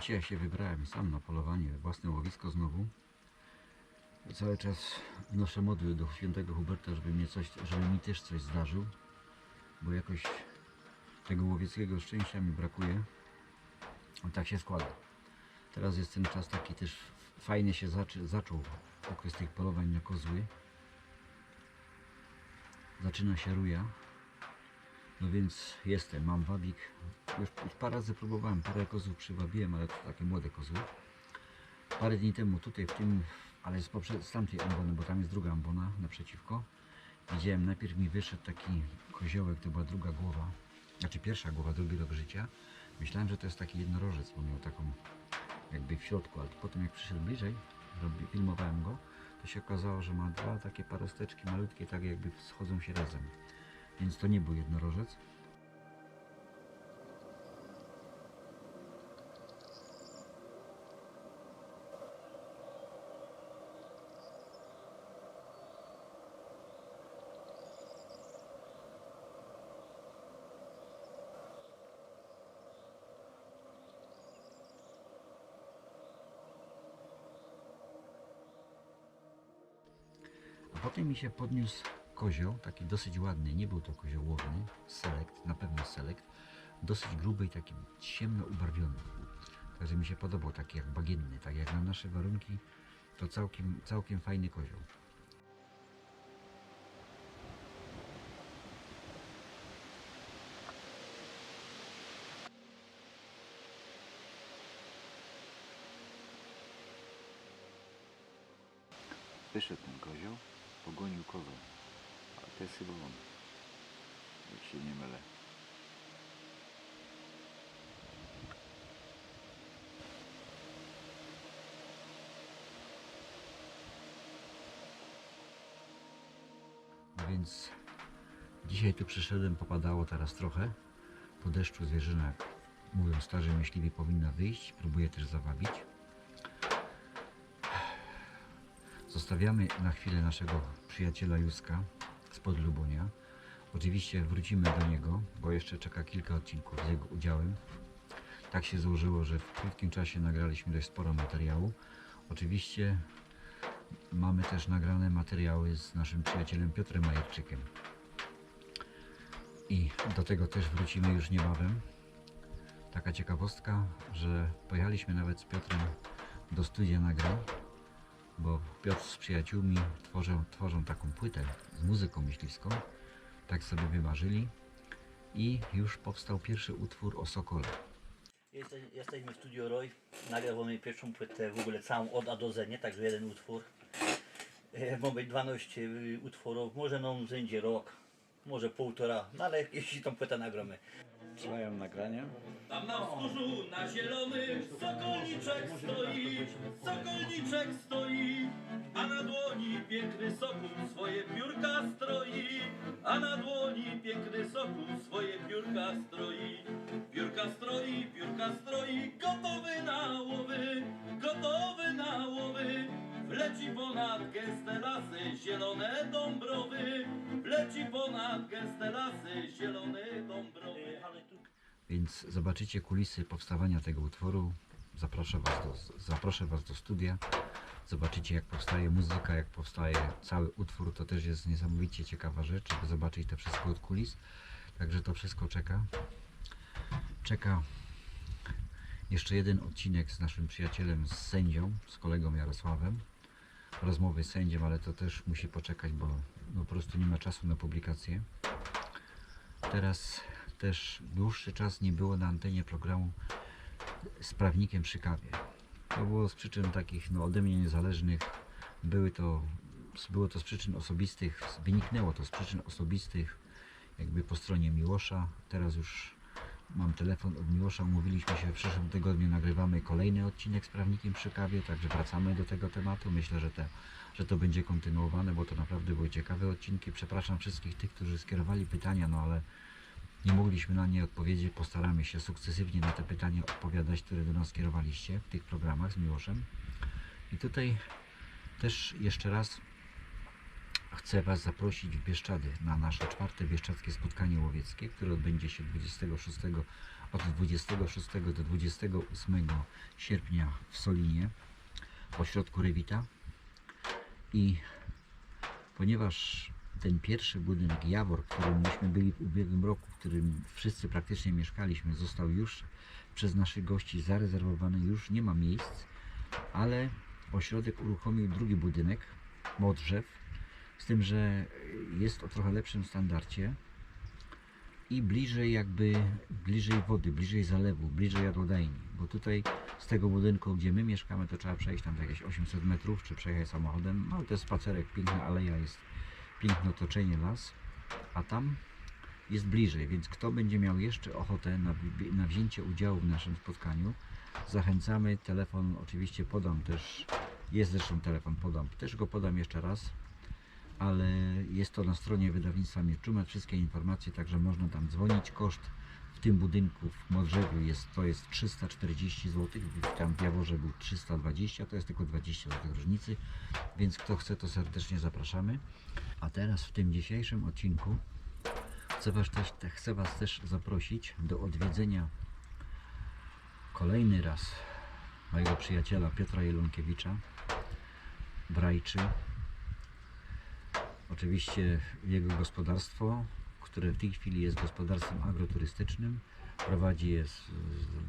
Dzisiaj się wybrałem sam na polowanie, własne łowisko znowu. Cały czas wnoszę modły do świętego Huberta, żeby, mnie coś, żeby mi też coś zdarzył, bo jakoś tego łowieckiego szczęścia mi brakuje. I tak się składa. Teraz jest ten czas taki też fajnie się zaczy, zaczął okres tych polowań na kozły. Zaczyna się ruja. No więc jestem, mam wabik. Już, już parę razy próbowałem, parę kozłów przywabiłem, ale to takie młode kozły. Parę dni temu tutaj w tym, ale z, z tamtej ambony, bo tam jest druga ambona naprzeciwko. Widziałem, najpierw mi wyszedł taki koziołek, to była druga głowa. Znaczy pierwsza głowa, drugi rok życia. Myślałem, że to jest taki jednorożec, bo miał taką jakby w środku, ale potem jak przyszedł bliżej, robi, filmowałem go, to się okazało, że ma dwa takie parosteczki malutkie, tak jakby schodzą się razem. Więc to nie był jednorożec. A potem mi się podniósł kozioł, taki dosyć ładny, nie był to kozioł łowny, selekt, na pewno selekt, dosyć gruby i taki ciemno ubarwiony. Także mi się podobał, taki jak bagienny, tak jak na nasze warunki, to całkiem, całkiem fajny kozioł. Wyszedł ten kozioł, pogonił kozę. Ale to jest chyba on. Jak się nie mylę. Więc dzisiaj tu przyszedłem, popadało teraz trochę. Po deszczu zwierzyna, mówią starzy myśliwi, powinna wyjść. Próbuję też zawabić. Zostawiamy na chwilę naszego przyjaciela Józka spod Lubunia. Oczywiście wrócimy do niego, bo jeszcze czeka kilka odcinków z jego udziałem. Tak się złożyło, że w krótkim czasie nagraliśmy dość sporo materiału. Oczywiście mamy też nagrane materiały z naszym przyjacielem Piotrem Majerczykiem. I do tego też wrócimy już niebawem. Taka ciekawostka, że pojechaliśmy nawet z Piotrem do studia nagrań bo Piotr z przyjaciółmi tworzą, tworzą taką płytę z muzyką myśliwską. Tak sobie wymarzyli i już powstał pierwszy utwór o Sokole. Jeste, jesteśmy w Studio Roy, nagrywamy pierwszą płytę w ogóle całą od A do Z, nie także jeden utwór. E, Mamy 12 y, utworów, może nam będzie rok, może półtora, no ale jeśli tą płytę nagramy. Trwają nagrania. Tam na wzgórzu na zielonym sokolniczek stoi, sokolniczek stoi, a na dłoni piękny sokół swoje piórka stroi, a na dłoni piękny sokół swoje piórka stroi. Piórka stroi, piórka stroi, gotowy na łowy, gotowy na łowy. Wleci ponad gęste lasy, zielone dąbrowy, wleci ponad gęste lasy, zielone dąbrowy. Więc zobaczycie kulisy powstawania tego utworu. Zaproszę was do, zaproszę was do studia. Zobaczycie jak powstaje muzyka, jak powstaje cały utwór. To też jest niesamowicie ciekawa rzecz, żeby zobaczyć to wszystko od kulis. Także to wszystko czeka. Czeka jeszcze jeden odcinek z naszym przyjacielem, z sędzią, z kolegą Jarosławem. Rozmowy z sędziem, ale to też musi poczekać, bo no, po prostu nie ma czasu na publikację. Teraz też dłuższy czas nie było na antenie programu z prawnikiem przy kawie. To było z przyczyn takich no, ode mnie niezależnych. Były to, było to z przyczyn osobistych, wyniknęło to z przyczyn osobistych, jakby po stronie Miłosza. Teraz już mam telefon od Miłosza, umówiliśmy się w przyszłym tygodniu, nagrywamy kolejny odcinek z prawnikiem przy kawie, także wracamy do tego tematu. Myślę, że, te, że to będzie kontynuowane, bo to naprawdę były ciekawe odcinki. Przepraszam wszystkich tych, którzy skierowali pytania, no ale nie mogliśmy na nie odpowiedzieć. Postaramy się sukcesywnie na te pytania odpowiadać, które do nas skierowaliście w tych programach z Miłoszem. I tutaj też jeszcze raz chcę Was zaprosić w Bieszczady na nasze czwarte bieszczadzkie spotkanie łowieckie, które odbędzie się 26 od 26 do 28 sierpnia w Solinie, w ośrodku Rewita. I ponieważ ten pierwszy budynek Jawor, w którym myśmy byli w ubiegłym roku, w którym wszyscy praktycznie mieszkaliśmy, został już przez naszych gości zarezerwowany, już nie ma miejsc, ale ośrodek uruchomił drugi budynek, Modrzew, z tym, że jest o trochę lepszym standardzie i bliżej jakby, bliżej wody, bliżej zalewu, bliżej jadłodajni, bo tutaj z tego budynku, gdzie my mieszkamy, to trzeba przejść tam jakieś 800 metrów, czy przejechać samochodem, no to jest spacerek, piękna aleja jest, piękne otoczenie, las, a tam jest bliżej, więc kto będzie miał jeszcze ochotę na, na wzięcie udziału w naszym spotkaniu, zachęcamy, telefon oczywiście podam też, jest zresztą telefon, podam, też go podam jeszcze raz, ale jest to na stronie wydawnictwa Mieczumet, wszystkie informacje, także można tam dzwonić, koszt w tym budynku w Modrzewiu jest, to jest 340 zł, tam w Jaworze był 320, to jest tylko 20 zł różnicy, więc kto chce to serdecznie zapraszamy. A teraz w tym dzisiejszym odcinku chcę Was też, te- chcę was też zaprosić do odwiedzenia kolejny raz mojego przyjaciela Piotra Jelonkiewicza w Rajczy. Oczywiście jego gospodarstwo, które w tej chwili jest gospodarstwem agroturystycznym. Prowadzi je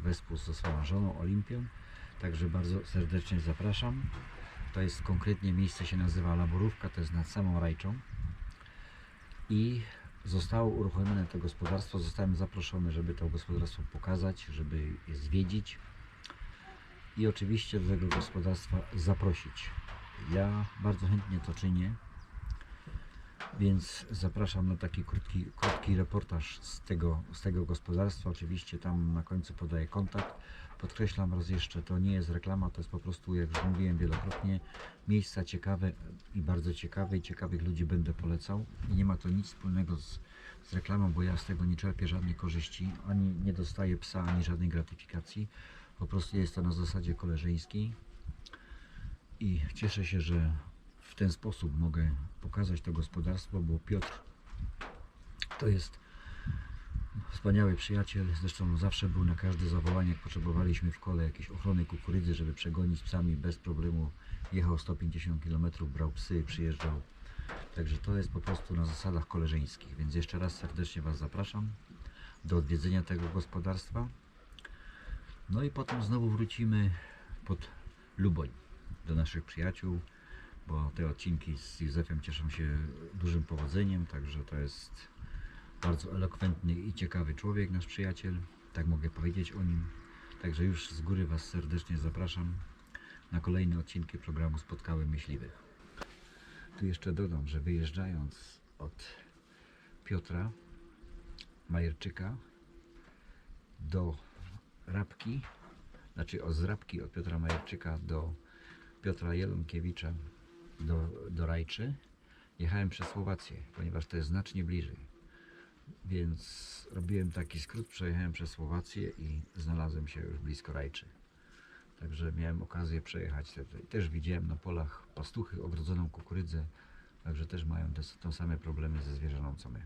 wespół ze swoją żoną Olimpią. Także bardzo serdecznie zapraszam. To jest konkretnie miejsce się nazywa Laborówka, to jest nad samą Rajczą. I zostało uruchomione to gospodarstwo. Zostałem zaproszony, żeby to gospodarstwo pokazać, żeby je zwiedzić i oczywiście do tego gospodarstwa zaprosić. Ja bardzo chętnie to czynię, więc zapraszam na taki krótki, krótki reportaż z tego, z tego gospodarstwa. Oczywiście tam na końcu podaję kontakt. Podkreślam raz jeszcze, to nie jest reklama, to jest po prostu, jak już mówiłem wielokrotnie, miejsca ciekawe i bardzo ciekawe i ciekawych ludzi będę polecał. I nie ma to nic wspólnego z, z reklamą, bo ja z tego nie czerpię żadnej korzyści, ani nie dostaję psa, ani żadnej gratyfikacji. Po prostu jest to na zasadzie koleżeńskiej i cieszę się, że ten sposób mogę pokazać to gospodarstwo, bo Piotr to jest wspaniały przyjaciel, zresztą zawsze był na każde zawołanie, jak potrzebowaliśmy w kole jakiejś ochrony kukurydzy, żeby przegonić psami bez problemu. Jechał 150 km, brał psy, przyjeżdżał. Także to jest po prostu na zasadach koleżeńskich, więc jeszcze raz serdecznie Was zapraszam do odwiedzenia tego gospodarstwa. No i potem znowu wrócimy pod Luboń do naszych przyjaciół, bo te odcinki z Józefem cieszą się dużym powodzeniem, także to jest bardzo elokwentny i ciekawy człowiek, nasz przyjaciel, tak mogę powiedzieć o nim. Także już z góry Was serdecznie zapraszam na kolejne odcinki programu Spotkałem Myśliwych. Tu jeszcze dodam, że wyjeżdżając od Piotra Majerczyka do Rabki, znaczy od Rabki od Piotra Majerczyka do Piotra Jelonkiewicza do, do Rajczy, jechałem przez Słowację, ponieważ to jest znacznie bliżej. Więc robiłem taki skrót, przejechałem przez Słowację i znalazłem się już blisko Rajczy. Także miałem okazję przejechać. te- te- Też widziałem na polach pastuchy, ogrodzoną kukurydzę. Także też mają te, te same problemy ze zwierzyną co my.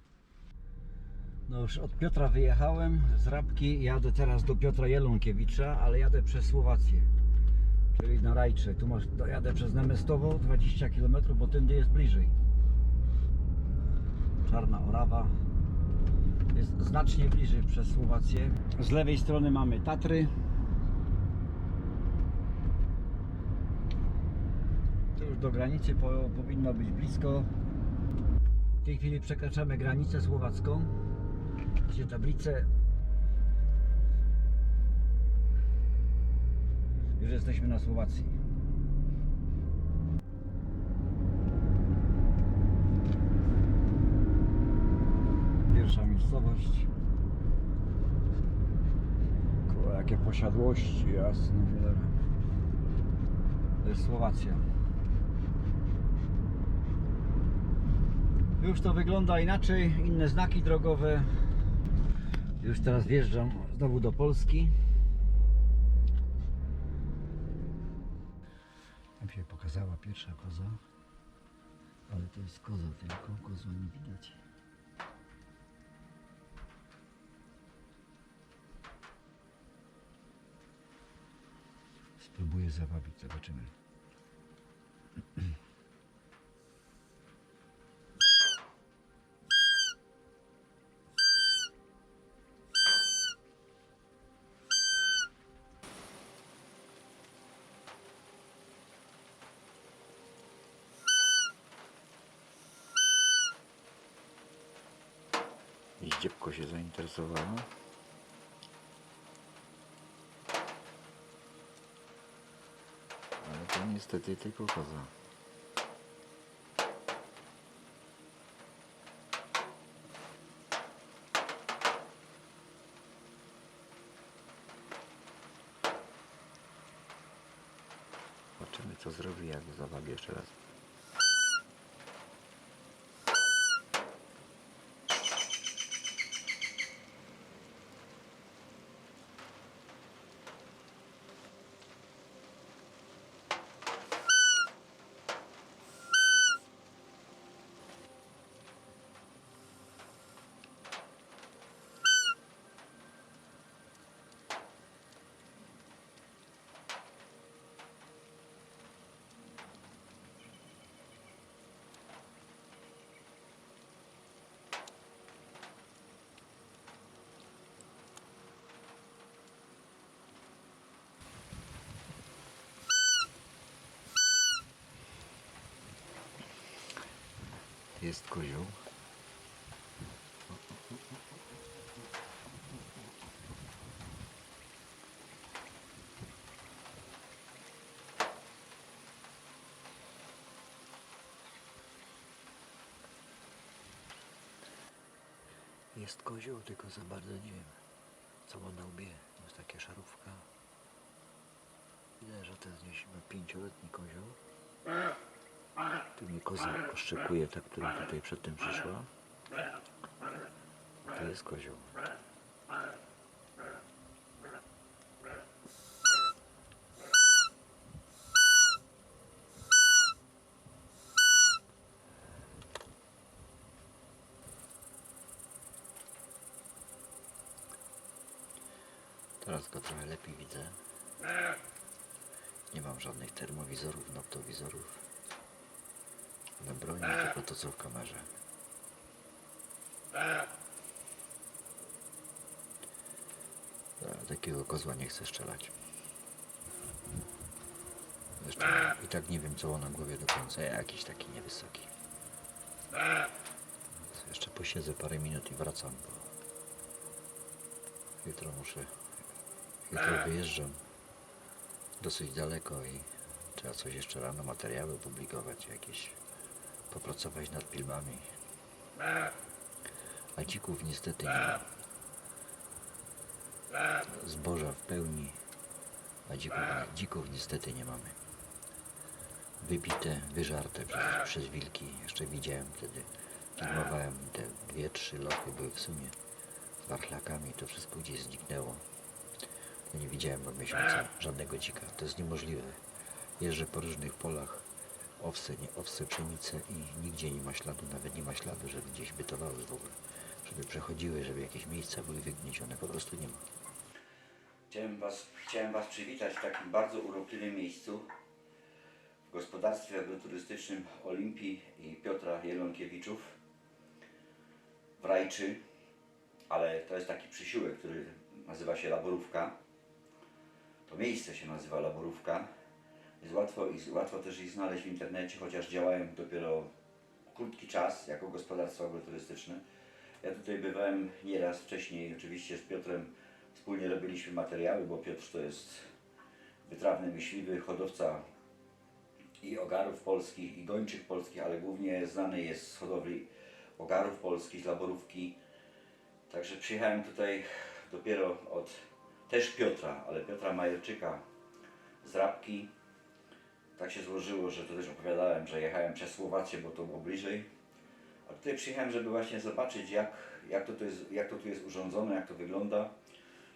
No już od Piotra wyjechałem z Rabki. Jadę teraz do Piotra Jelonkiewicza, ale jadę przez Słowację. Czyli na Rajcze. Tu masz, dojadę przez Nemestowo 20 km, bo tędy jest bliżej. Czarna Orawa. Jest znacznie bliżej przez Słowację. Z lewej strony mamy Tatry. To już do granicy po, powinno być blisko. W tej chwili przekraczamy granicę słowacką. Gdzie tablice. Już jesteśmy na Słowacji. Pierwsza miejscowość. Kurwa, jakie posiadłości, jasne. To jest Słowacja. Już to wygląda inaczej, inne znaki drogowe. Już teraz wjeżdżam znowu do Polski. pokazała pierwsza koza, ale to jest koza tylko, kozła nie widać. Spróbuję zawabić, zobaczymy. Zdziebko się zainteresowało. Ale to niestety tylko koza. Jest kozioł. Jest kozioł, tylko za bardzo nie wiem, co ma na łbie. Jest taka szarówka. Widać, że to jest gdzieś chyba pięcioletni kozioł. Tu mnie koza oszczekuje, ta, która tutaj przedtem przyszła. To jest kozioł. Teraz go trochę lepiej widzę. Nie mam żadnych termowizorów, noptowizorów broni, tylko to co w kamerze. Takiego kozła nie chcę strzelać. Zresztą i tak nie wiem co on na głowie do końca, jakiś taki niewysoki. Jeszcze posiedzę parę minut i wracam, bo jutro muszę, jutro wyjeżdżam dosyć daleko i trzeba coś jeszcze rano, materiały publikować, jakieś popracować nad filmami. A dzików niestety nie ma. Zboża w pełni, a dzików, dzików niestety nie mamy. Wybite, wyżarte przez, przez wilki. Jeszcze widziałem wtedy, filmowałem te dwie, trzy lochy były w sumie z warchlakami, to wszystko gdzieś zniknęło. Nie widziałem od miesiąca żadnego dzika. To jest niemożliwe. Jeżdżę po różnych polach, owce, nie owce, pszenice i nigdzie nie ma śladu, nawet nie ma śladu, żeby gdzieś bytowały w ogóle. Żeby przechodziły, żeby jakieś miejsca były wygniecione. Po prostu nie ma. Chciałem was, chciałem was przywitać w takim bardzo urokliwym miejscu w gospodarstwie agroturystycznym Olimpii i Piotra Jelonkiewiczów w Rajczy, ale to jest taki przysiłek, który nazywa się Laborówka. To miejsce się nazywa Laborówka. Jest łatwo, i łatwo też ich znaleźć w internecie, chociaż działają dopiero krótki czas jako gospodarstwo agroturystyczne. Ja tutaj bywałem nieraz wcześniej, oczywiście z Piotrem wspólnie robiliśmy materiały, bo Piotr to jest wytrawny myśliwy, hodowca i ogarów polskich, i gończych polskich, ale głównie znany jest z hodowli ogarów polskich, laborówki. Także przyjechałem tutaj dopiero od też Piotra, ale Piotra Majerczyka z Rabki. Tak się złożyło, że to też opowiadałem, że jechałem przez Słowację, bo to było bliżej. A tutaj przyjechałem, żeby właśnie zobaczyć, jak, jak, to, tu jest, jak to tu jest urządzone, jak to wygląda.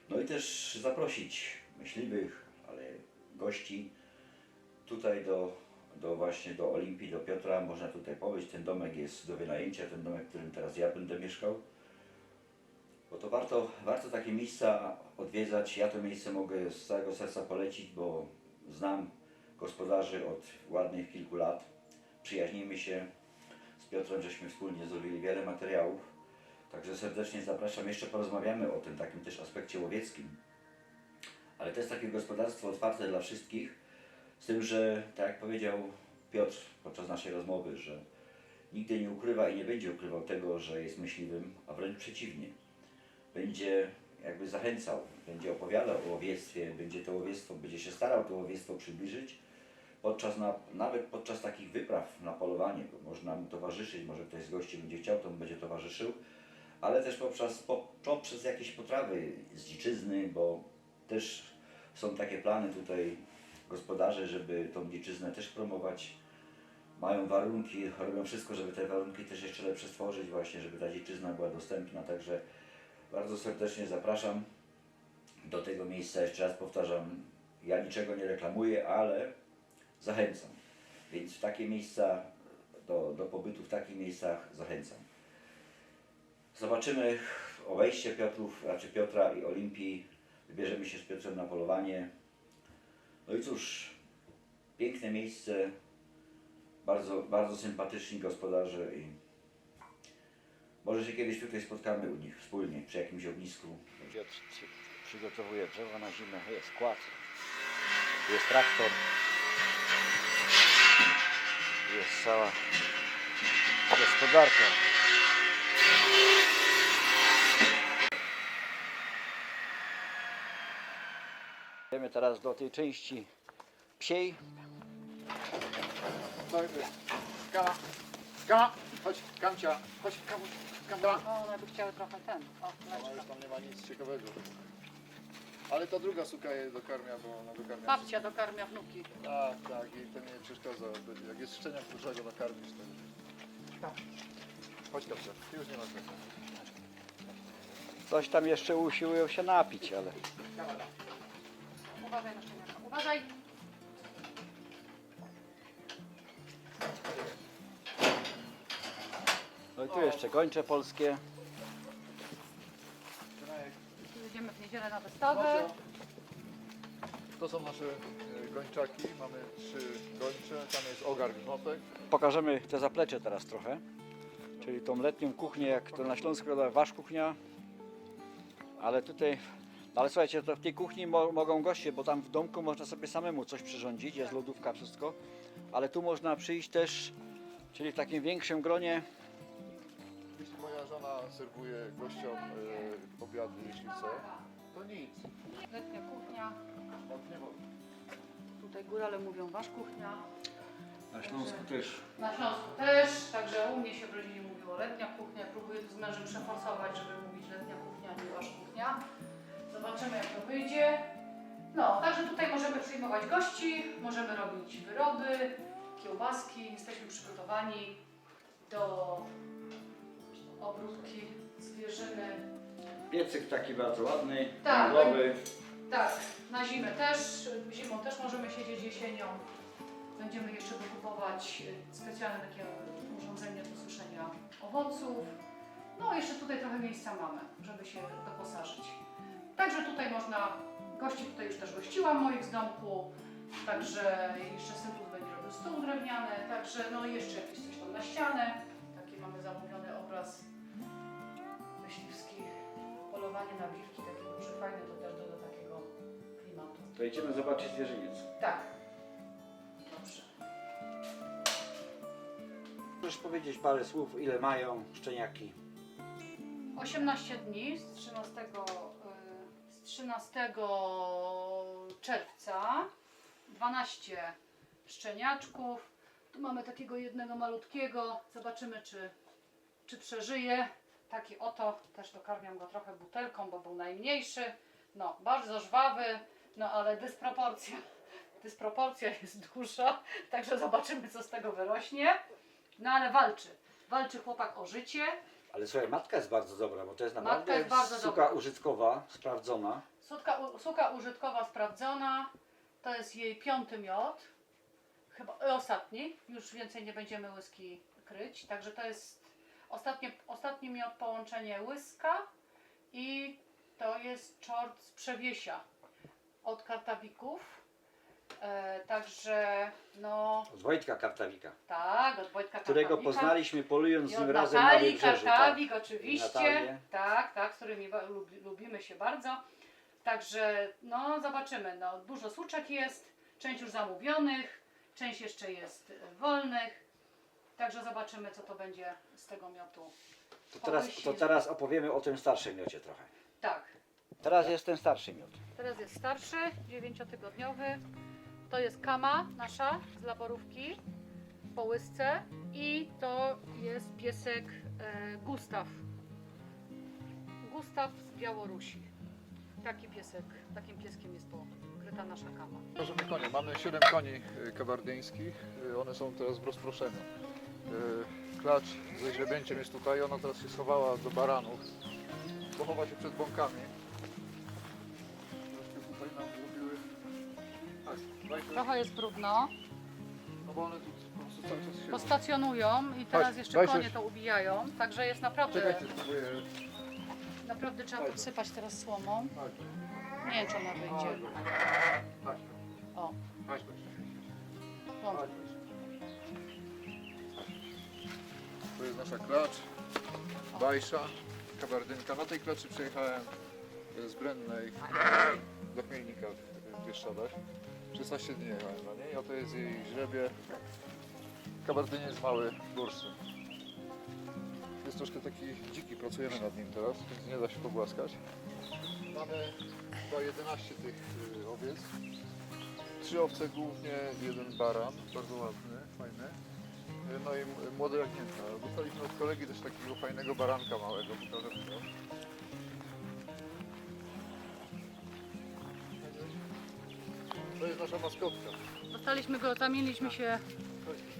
No i też zaprosić myśliwych, ale gości tutaj do, do właśnie do Olimpii, do Piotra. Można tutaj pobyć. Ten domek jest do wynajęcia, ten domek, w którym teraz ja będę mieszkał. Bo to warto, warto takie miejsca odwiedzać. Ja to miejsce mogę z całego serca polecić, bo znam gospodarzy od ładnych kilku lat. Przyjaźnimy się z Piotrem, żeśmy wspólnie zrobili wiele materiałów. Także serdecznie zapraszam. Jeszcze porozmawiamy o tym takim też aspekcie łowieckim. Ale to jest takie gospodarstwo otwarte dla wszystkich. Z tym, że tak jak powiedział Piotr podczas naszej rozmowy, że nigdy nie ukrywa i nie będzie ukrywał tego, że jest myśliwym, a wręcz przeciwnie. Będzie jakby zachęcał, będzie opowiadał o łowiectwie, będzie to łowiectwo, będzie się starał to łowiectwo przybliżyć, podczas na, nawet podczas takich wypraw na polowanie, bo można mu towarzyszyć, może ktoś z gości będzie chciał, to mu będzie towarzyszył, ale też poprzez, po, poprzez jakieś potrawy z dziczyzny, bo też są takie plany tutaj gospodarzy, żeby tą dziczyznę też promować. Mają warunki, robią wszystko, żeby te warunki też jeszcze lepsze stworzyć właśnie, żeby ta dziczyzna była dostępna, także bardzo serdecznie zapraszam do tego miejsca. Jeszcze raz powtarzam, ja niczego nie reklamuję, ale zachęcam. Więc w takie miejsca, do, do pobytu w takich miejscach zachęcam. Zobaczymy o wejście Piotrów, raczej Piotra i Olimpii. Wybierzemy się z Piotrem na polowanie. No i cóż, piękne miejsce, bardzo, bardzo sympatyczni gospodarze i może się kiedyś tutaj spotkamy u nich wspólnie przy jakimś ognisku. Piotr przy- przygotowuje drzewo na zimę, jest kład, jest traktor, jest cała gospodarka. Idziemy teraz do tej części psiej. No i Skala, skala, chodź, kamcia, chodź, kamuś, kamcia. O, one by chciały trochę ten. O, No już tam nie ma nic ciekawego. Ale ta druga suka je dokarmia, bo ona dokarmia. Babcia dokarmia wnuki. Tak, tak, i to nie przeszkadza. Jak jest szczeniak, to trzeba go nakarmić. To... Chodź kamcia, ty już nie masz mleka. Coś tam jeszcze usiłują się napić, ale Uważaj na szczeniaka. Uważaj! no i tu jeszcze gończe polskie. Jedziemy w niedzielę na wystawę. To są nasze e, gończaki, mamy trzy gończe, tam jest ogar grzmotek. Pokażemy te zaplecze teraz trochę. Czyli tą letnią kuchnię, jak to na Śląsku nazywa wasz kuchnia. Ale tutaj, ale słuchajcie, to w tej kuchni mo mogą goście, bo tam w domku można sobie samemu coś przyrządzić, jest lodówka, wszystko. Ale tu można przyjść też, czyli w takim większym gronie. Jeśli moja żona serwuje gościom e, obiady, jeśli chce, to nic. Letnia kuchnia. Tutaj górale mówią wasz kuchnia. Na Śląsku też. Na Śląsku też, także u mnie się w rodzinie mówiło letnia kuchnia. Próbuję tu z mężem przeforsować, żeby mówić letnia kuchnia, a nie wasz kuchnia. Zobaczymy jak to wyjdzie. No, także tutaj możemy przyjmować gości, możemy robić wyroby, kiełbaski. Jesteśmy przygotowani do obróbki zwierzyny. Piecyk taki bardzo ładny, Tak. węglowy. Tak, na zimę też, zimą też możemy siedzieć jesienią. Będziemy jeszcze dokupować y, specjalne takie urządzenie do suszenia owoców. No jeszcze tutaj trochę miejsca mamy, żeby się doposażyć. Także tutaj można, gości tutaj już też gościłam moich z domku, także jeszcze syn tu będzie robił stół drewniany, także no jeszcze jakieś coś tam na ścianę. Taki mamy zamówiony obraz myśliwski, polowanie na wilki, taki duży, fajny, to też doda takiego klimatu. To idziemy zobaczyć zwierzyniec. Tak. Dobrze. Możesz powiedzieć parę słów, ile mają szczeniaki? 18 dni z 13, y, z 13 czerwca. 12 szczeniaczków. Tu mamy takiego jednego malutkiego. Zobaczymy, czy, czy przeżyje. Taki oto, też dokarmiam go trochę butelką, bo był najmniejszy. No, bardzo żwawy, no ale dysproporcja. Dysproporcja jest duża, także zobaczymy, co z tego wyrośnie. No ale walczy. Walczy chłopak o życie. Ale słuchaj, matka jest bardzo dobra, bo to jest Matka naprawdę jest bardzo suka dobra. użytkowa, sprawdzona. Suka, u- suka użytkowa sprawdzona. To jest jej piąty miod. Chyba ostatni. Już więcej nie będziemy łyski kryć. Także to jest ostatnie, ostatni miod połączenie łyska i to jest czort z przewiesia od kartawików. E, także no Od Wojtka Kartawika, tak, od Wojtka którego Kartawika. poznaliśmy polując z nim razem na Natalii wybrzeżu. Kartawik Tak. oczywiście. Natalię. Tak, tak, z którymi wa- lubi, lubimy się bardzo. Także no zobaczymy. No, dużo suczek jest, część już zamówionych, część jeszcze jest e, wolnych. Także zobaczymy co to będzie z tego miotu. To teraz, to teraz opowiemy o tym starszym miocie trochę. Tak. Teraz jest ten starszy miód. Teraz jest starszy, dziewięciotygodniowy. To jest kama nasza z laborówki po łysce i to jest piesek e, Gustaw. Gustaw z Białorusi. Taki piesek, takim pieskiem jest pokryta nasza kama. Możemy konie. Mamy 7 koni kabardyńskich. Y, One są teraz w rozproszeniu. Y, Klacz ze źrebięciem jest tutaj. Ona teraz się schowała do baranów. Pochowa się przed bąkami. Troszkę tutaj nam zrobiły... Tak, dajcie- Trochę jest brudno, No bo one tu po prostu cały czas siedzą. postacjonują i teraz Chodź, jeszcze daj konie coś. to ubijają. Także jest naprawdę, Czekajcie, spróbuję. naprawdę trzeba podsypać teraz słomą. Chodź. Nie wiem czy ona wyjdzie. Nasza klacz, bajsza, kabardynka. Na tej klaczy przyjechałem z Brennej do Chmielnika w Bieszczadach. 16 dni jechałem na niej, a to jest jej źrebie. Kabardyniec mały, burszy. Jest troszkę taki dziki, pracujemy nad nim teraz, więc nie da się pogłaskać. Mamy chyba 11 tych y, owiec. Trzy owce głównie, jeden baran, bardzo ładny, fajny. No i młode jagnięta. Dostaliśmy od kolegi też takiego fajnego baranka małego, go. To jest nasza maskotka. Dostaliśmy go, zamieniliśmy się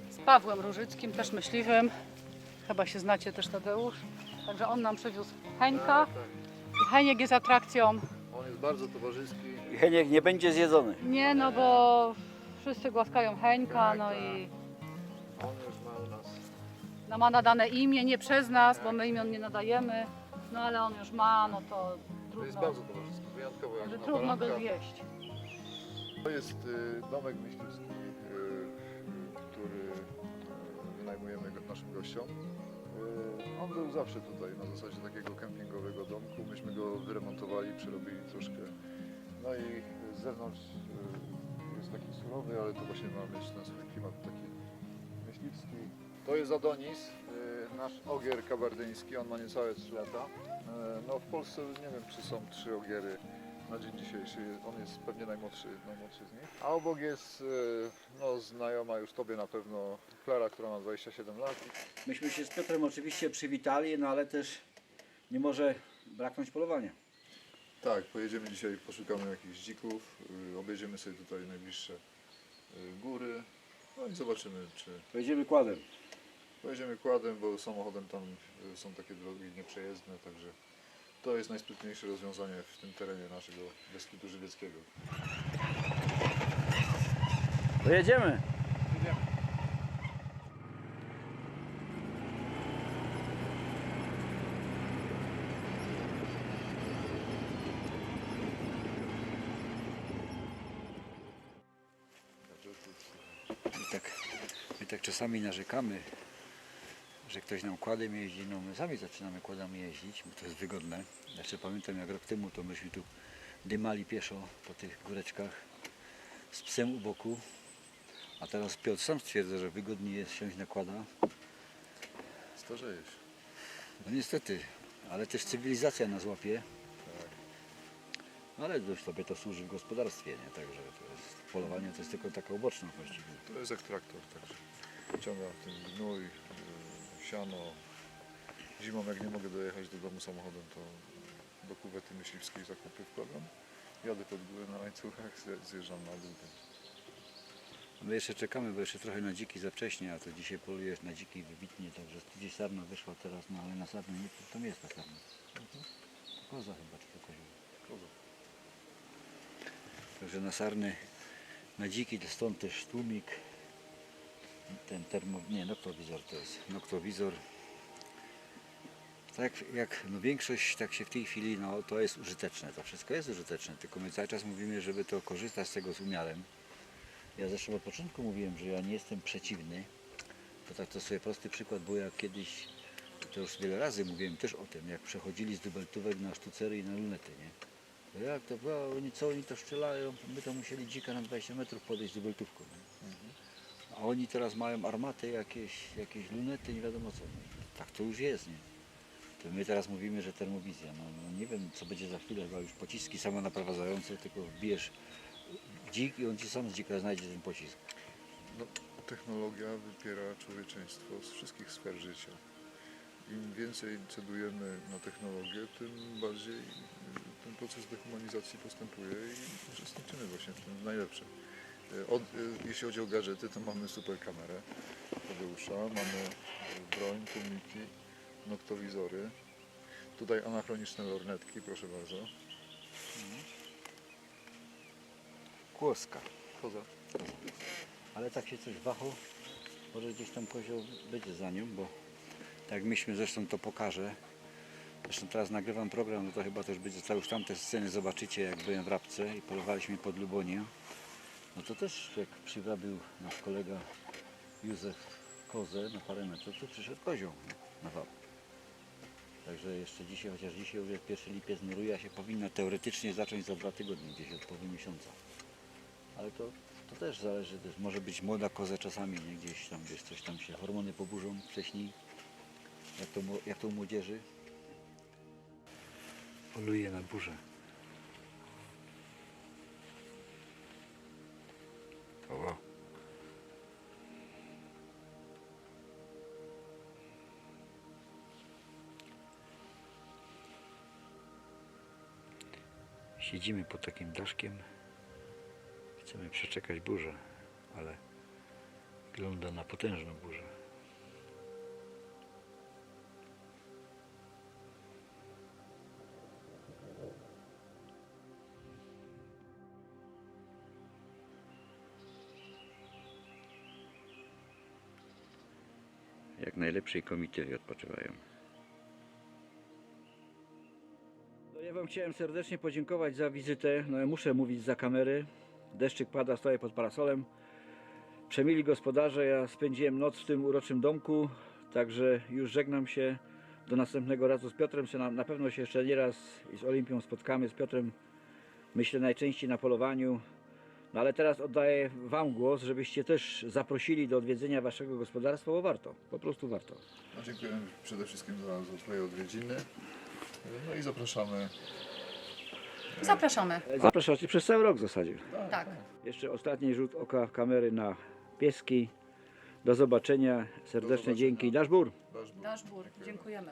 z Pawłem Różyckim, też myśliwym. Chyba się znacie też Tadeusz. Także on nam przywiózł Heńka. Tak, tak. I Heniek jest atrakcją. On jest bardzo towarzyski. I Heniek nie będzie zjedzony. Nie no, bo wszyscy głaskają Heńka, Tak, no tak. i no ma nadane imię, nie przez nas, bo my imion nie nadajemy. No ale on już ma, no to To jest trudno, bardzo towarzyski, wyjątkowo jak że na trudno go baranka. zjeść. To jest y, domek myśliwski, y, który y, wynajmujemy go- naszym gościom. Y, On był zawsze tutaj na zasadzie takiego kempingowego domku. Myśmy go wyremontowali, przerobili troszkę. No i z zewnątrz y, jest taki surowy, ale to właśnie ma mieć ten swój klimat taki myśliwski. To jest Adonis, y, nasz ogier kabardyński, on ma niecałe 3 lata. Y, No w Polsce nie wiem czy są trzy ogiery na dzień dzisiejszy. On jest pewnie najmłodszy, najmłodszy z nich. A obok jest e, no, znajoma już Tobie na pewno Klara, która ma 27 lat. Myśmy się z Piotrem oczywiście przywitali, no ale też nie może braknąć polowania. Tak, pojedziemy dzisiaj, poszukamy jakichś dzików, y, objedziemy sobie tutaj najbliższe y, góry. No i zobaczymy, czy Pojedziemy kładem. Pojedziemy kładem, bo samochodem tam y, są takie drogi nieprzejezdne, także to jest najsprytniejsze rozwiązanie w tym terenie naszego Beskidu Żywieckiego. Pojedziemy. I tak, my tak czasami narzekamy, że ktoś nam kładem jeździ, no my sami zaczynamy kładami jeździć, bo to jest wygodne. Jeszcze pamiętam jak rok temu to myśmy tu dymali pieszo po tych góreczkach z psem u boku, a teraz Piotr sam stwierdza, że wygodniej jest siąść na kłada. Starzejesz. No niestety, ale też cywilizacja nas łapie. Ale dość sobie to służy w gospodarstwie, nie? Także to jest, polowanie to jest tylko taka uboczność właściwie. To jest jak traktor, także wyciągam ten gnój, yy, siano. Zimą jak nie mogę dojechać do domu samochodem, to do kuwety myśliwskiej zakupy wkładam. Jadę pod górę na łańcuchach, zje- zjeżdżam na dół. My jeszcze czekamy, bo jeszcze trochę na dziki za wcześnie, a to dzisiaj polujesz na dziki wybitnie, także gdzieś sarna wyszła teraz, no ale na sarnę nie, tam jest ta sarna. Koza chyba, czy to kozioł. Koza. Także na sarny, na dziki, to stąd też tłumik, ten termo, nie, noktowizor to jest, noktowizor. Tak jak no większość tak się w tej chwili, no to jest użyteczne, to wszystko jest użyteczne, tylko my cały czas mówimy, żeby to korzystać z tego z umiarem. Ja zresztą od początku mówiłem, że ja nie jestem przeciwny. To tak to sobie prosty przykład, bo jak kiedyś, to już wiele razy mówiłem też o tym, jak przechodzili z dubeltówek na sztucery i na lunety, nie? To jak to było, oni co oni to strzelają, my to musieli dzika na 20 metrów podejść z dubeltówką. Oni teraz mają armaty, jakieś, jakieś lunety, nie wiadomo co. Tak to już jest, nie? To my teraz mówimy, że termowizja. No, no nie wiem, co będzie za chwilę, chyba już pociski samonaprowadzające, tylko wbijesz dzik i on ci sam z dzika znajdzie ten pocisk. No, technologia wypiera człowieczeństwo z wszystkich sfer życia. Im więcej cedujemy na technologię, tym bardziej ten proces dehumanizacji postępuje i uczestniczymy właśnie w tym najlepsze. Y, Od, y, jeśli chodzi o gadżety, to mamy super kamerę Tadeusza, mamy y, broń, tłumiki, noktowizory. Tutaj anachroniczne lornetki, proszę bardzo. Kłoska. Poza. Ale tak się coś wacho, może gdzieś tam kozioł będzie za nią, bo tak myśmy zresztą to pokażę. Zresztą teraz nagrywam program, no to chyba też będzie cały już tamte sceny zobaczycie jak byłem w Rabce i polowaliśmy pod Lubonię. No to też jak przywabił nasz kolega Józef kozę na parę metrów, to przyszedł kozioł na wał. Także jeszcze dzisiaj, chociaż dzisiaj już jak pierwszy lipiec nuruje, a się powinna teoretycznie zacząć za dwa tygodnie, gdzieś od połowy miesiąca. Ale to, to też zależy, może być młoda koza czasami, nie? gdzieś tam, wiesz, coś tam się, hormony poburzą wcześniej, jak to, jak to u młodzieży. Poluje na burzę. Siedzimy pod takim daszkiem. Chcemy przeczekać burzę, ale wygląda na potężną burzę. Jak najlepszej komitywie odpoczywają. Chciałem serdecznie podziękować za wizytę. No ja muszę mówić za kamery. Deszczyk pada, stoję pod parasolem. Przemili gospodarze, ja spędziłem noc w tym uroczym domku, także już żegnam się do następnego razu z Piotrem. Na, na pewno się jeszcze nie raz i z Olimpią spotkamy. Z Piotrem myślę najczęściej na polowaniu. No ale teraz oddaję Wam głos, żebyście też zaprosili do odwiedzenia Waszego gospodarstwa, bo warto, po prostu warto. No, dziękuję przede wszystkim za, za Twoje odwiedziny. No i zapraszamy. Zapraszamy. Zapraszacie przez cały rok w zasadzie. Tak. Jeszcze ostatni rzut oka kamery na pieski. Do zobaczenia. Serdeczne zobaczenia. dzięki. Daszbur. Dasz Bóg. Daszbur, dziękujemy.